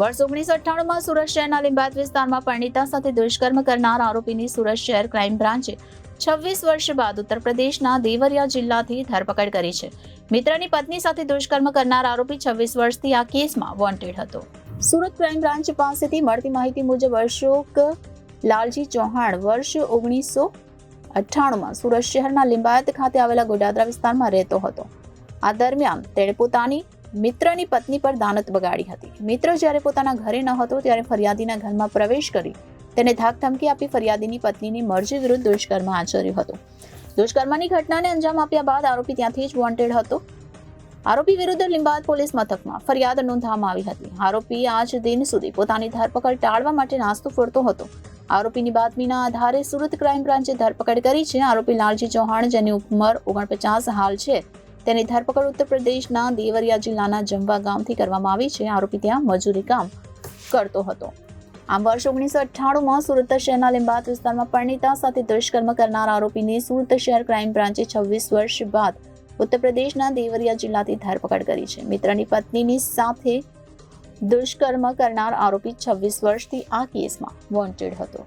વર્ષ ઓગણીસો અઠ્ઠાણુંમાં સુરત શહેરના લિંબાયત વિસ્તારમાં પરિણીતા સાથે દુષ્કર્મ કરનાર આરોપીની સુરત શહેર ક્રાઇમ બ્રાન્ચે છવ્વીસ વર્ષ બાદ ઉત્તર પ્રદેશના દેવરિયા જિલ્લાથી ધરપકડ કરી છે. મિત્રની પત્ની સાથે દુષ્કર્મ કરનાર આરોપી છવ્વીસ વર્ષથી આ કેસમાં વોન્ટેડ હતો. સુરત ક્રાઇમ બ્રાન્ચ પાસેથી મળતી માહિતી મુજબ અશોક લાલજી ચૌહાણ વર્ષ ઓગણીસો અઠ્ઠાણુંમાં સુરત શહેરના લિંબાયત ખાતે આવેલા ગોડાદરા વિસ્તારમાં રહેતો હતો. આ દરમિયાન તેણે પોતાની મિત્રની પત્ની પર દાનત બગાડી હતી. મિત્ર જ્યારે પોતાના ઘરે ન હતો, ત્યારે ફરિયાદીના ઘરમાં પ્રવેશ કરી તેને ધાક ધમકી આપી ફરિયાદીની પત્નીની મરજી વિરુદ્ધ દુષ્કર્મ આચર્યો હતો. દુષ્કર્મની ઘટનાને અંજામ આપ્યા બાદ આરોપી ત્યાંથી જ વોન્ટેડ હતો. આરોપી વિરુદ્ધ લિંબાદ પોલીસ મથકમાં ફરિયાદ નોંધવામાં આવી હતી. આરોપી આજ દિન સુધી પોતાની ધરપકડ ટાળવા માટે નાસ્તો ફોડતો હતો. આરોપીની બાતમીના આધારે સુરત ક્રાઇમ બ્રાન્ચે ધરપકડ કરી છે. આરોપી લાલજી ચૌહાણ, જેની ઉંમર ઓગણપચાસ હાલ છે તેની ધરપકડ ઉત્તર પ્રદેશના દેવરિયા જિલ્લાના જંબા ગામથી કરવામાં આવી છે. આરોપી ત્યાં મજૂરી કામ કરતો હતો. આમ વર્ષ ઓગણીસો અઠ્ઠાણુંમાં સુરત શહેરના લીંબાદ વિસ્તારમાં પરિણીતા સાથે દુષ્કર્મ કરનાર આરોપીને સુરત શહેર ક્રાઇમ બ્રાન્ચે છવ્વીસ વર્ષ બાદ ઉત્તર પ્રદેશના દેવરિયા જિલ્લાથી ધરપકડ કરી છે. મિત્રની પત્નીની સાથે દુષ્કર્મ કરનાર આરોપી છવ્વીસ વર્ષથી આ કેસમાં વોન્ટેડ હતો.